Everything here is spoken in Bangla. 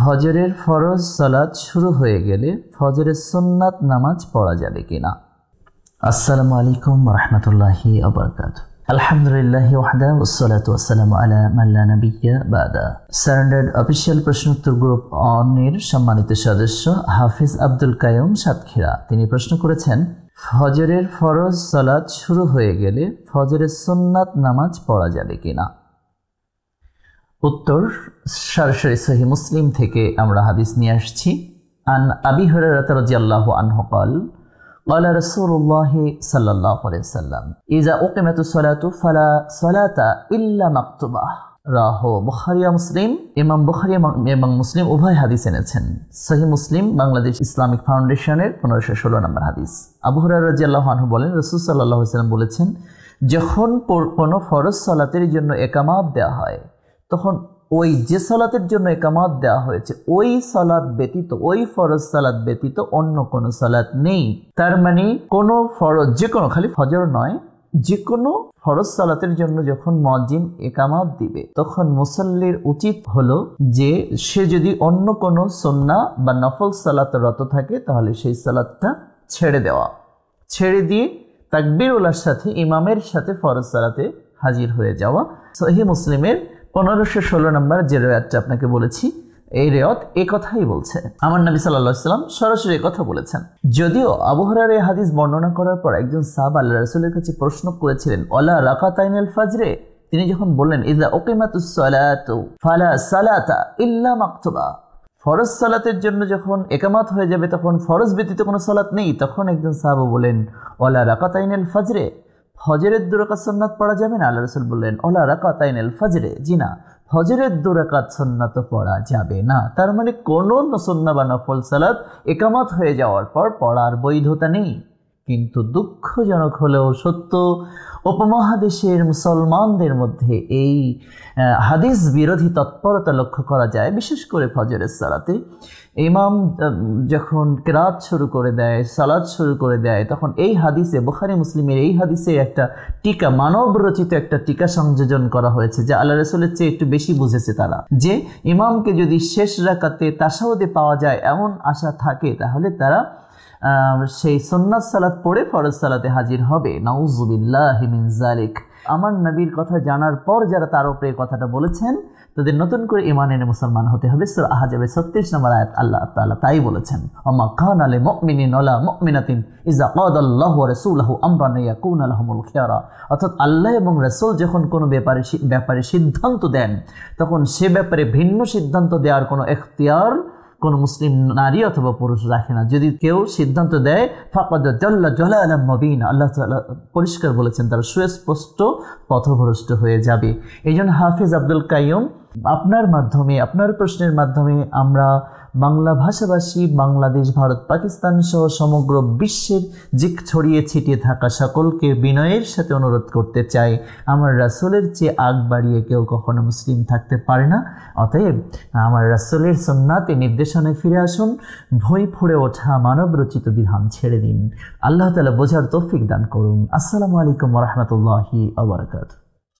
ফজরের ফরজ সালাত শুরু হয়ে গেলে ফজরের সুন্নাত নামাজ পড়া যাবে কিনা? আসসালামু আলাইকুম রহমতুল্লাহি আবরকাত আলহামদুলিল্লাহ ওয়াহদা ওসলাত ওয়াসালামু আলা মাল্লা নবিয়্যা বাদা। স্ট্যান্ডার্ড অফিসিয়াল প্রশ্নোত্তর গ্রুপ অনের সম্মানিত সদস্য হাফিজ আব্দুল কায়ুম সাতক্ষীরা। তিনি প্রশ্ন করেছেন, ফজরের ফরজ সালাদ শুরু হয়ে গেলে ফজরের সুন্নাত নামাজ পড়া যাবে কিনা? উত্তর সরাসরি সহি মুসলিম থেকে আমরা হাদিস নিয়ে আসছি আন আবি হরারত রাদিয়াল্লাহু আনহু قال قال رسول الله صلى الله عليه وسلم إذا أقيمت الصلاة فلا صلاة إلا مكتوبة রাহ বুখারিয়া মুসলিম ইমাম বুখারি এবং মুসলিম উভয় হাদিস এনেছেন সহি মুসলিম বাংলাদেশ ইসলামিক ফাউন্ডেশনের পনেরোশো ষোলো নম্বর হাদিস আবু হরার রাজিয়াল্লাহ আনহু বলেন রসুল সাল্লাহ সাল্লাম বলেছেন যখন কোনো ফরজ সালাতের জন্য একামাত দেওয়া হয় তখন ওই যে সালাতের জন্য একামাত দেওয়া হয়েছে, ওই সালাদ ব্যতীত, ওই ফরজ সালাদ ব্যতীত অন্য কোনো সালাদ নেই। তার মানে কোনো ফরজ, যে কোনো, খালি ফজর নয়, যে কোনো ফরজ সালাতের জন্য যখন মজিম একামাত দিবে, তখন মুসল্লির উচিত হলো যে সে যদি অন্য কোনো সন্না বা নফল সালাত রত থাকে, তাহলে সেই সালাদটা ছেড়ে দেওয়া। ছেড়ে দিয়ে তাকবিরুল্লার সাথে, ইমামের সাথে ফরজ সালাতে হাজির হয়ে যাওয়া। সহি মুসলিমের পনেরোশো ষোলো নম্বর যে রেয়াতটা আপনাকে বলেছি, এই রেয়ত এ কথাই বলছে। আমার নবী সাল্লাহ সাল্লাম সরাসরি কথা বলেছেন। যদিও আবহাওয়ার এই হাদিস বর্ণনা করার পর একজন সাহাব আল্লাহ রসুলের কাছে প্রশ্ন করেছিলেন ওলা রাকাতাইনাল ফাজরে? তিনি যখন বললেন, ইদা ওকিমাতুসালাতু ফালা সালাতা ইল্লা মাকতুবা। ফরজ সালাতের জন্য যখন একামাত হয়ে যাবে, তখন ফরজ ব্যতীত কোনো সালাত নেই। তখন একজন সাহাবা বলেন ওলা রাকাতাইনাল ফাজরে? ফজরের দুরাকাত সন্ন্যাত পড়া যাবে না? আল্লাহ রসুল বললেন, ওলা রাকাতাইনাল ফজরে। জি না, ফজরের দুরাকাত সন্ন্যাত পড়া যাবে না। তার মানে কোনো সন্না বা নফল সালাত একামত হয়ে যাওয়ার পর পড়ার বৈধতা নেই। কিন্তু দুঃখজনক হলেও সত্য, উপমহাদেশের মুসলমানদের মধ্যে এই হাদিস বিরোধী তৎপরতা লক্ষ্য করা যায়, বিশেষ করে ফজরের সালাতে। ইমাম যখন কেরাত শুরু করে দেয় সালাদ শুরু করে দেয়, তখন এই হাদিসে, বোখারি, মুসলিমের এই হাদিসে একটা টিকা, মানব রচিত একটা টিকা সংযোজন করা হয়েছে, যা আল্লাহ রসুলের চেয়ে একটু বেশি বুঝেছে তারা। যে ইমামকে যদি শেষ রাকাতে তাসাউদে পাওয়া যায়, এমন আশা থাকে, তাহলে তারা সেই সন্ন্যাস সালাত পড়ে ফরজ সালাতে হাজির হবে। নাউজুবিল্লাহ মিন জালিক আমার নবীর কথা জানার পর যারা তার উপরে কথাটা বলেছেন, তাদের নতুন করে ইমান এনে মুসলমান হতে হবে। সুর আহাজাবে ছত্রিশ নম্বর আয়াত আল্লাহ তাআলা তাই বলেছেন, ওমা খান আলে মুমিনিন ওলা মুমিনাতিন ইজা কাদাল্লাহু ওয়া রাসূলুহু আমরান ইয়াকুনা লাহুমুল খিয়ারা। অর্থাৎ আল্লাহ এবং রাসূল যখন কোনো ব্যাপারে ব্যাপারে সিদ্ধান্ত দেন, তখন সে ব্যাপারে ভিন্ন সিদ্ধান্ত দেওয়ার কোনো এখতিয়ার কোনো মুসলিম নারী অথবা পুরুষ রাখে না। যদি কেউ সিদ্ধান্ত দেয়, ফাকাদ জল্লা জলা আলম মবিন, আল্লাহ তাল্লাহ পরিষ্কার বলেছেন, তারা সুস্পষ্ট পথভ্রষ্ট হয়ে যাবে। এই জন্য হাফিজ আব্দুল কাইম আপনার মাধ্যমে, আপনার প্রশ্নের মাধ্যমে আমরা বাংলা ভাষাভাষী, বাংলাদেশ, ভারত, পাকিস্তান সহ সমগ্র বিশ্বের জিক ছড়িয়ে ছিটিয়ে থাকা সকলকে বিনয়ের সাথে অনুরোধ করতে চাই। আমার রাসুলের চেয়ে আগ বাড়িয়ে কেউ কখনো মুসলিম থাকতে পারে না। অতএব আমার রাসুলের সন্ন্যাতে নির্দেশনায় ফিরে আসুন। ভই ফুড়ে ওঠা মানব রচিত বিধান ছেড়ে দিন। আল্লাহ তালা বোঝার তৌফিক দান করুন। আসসালামু আলাইকুম রহমতুল্লাহি আবরকাত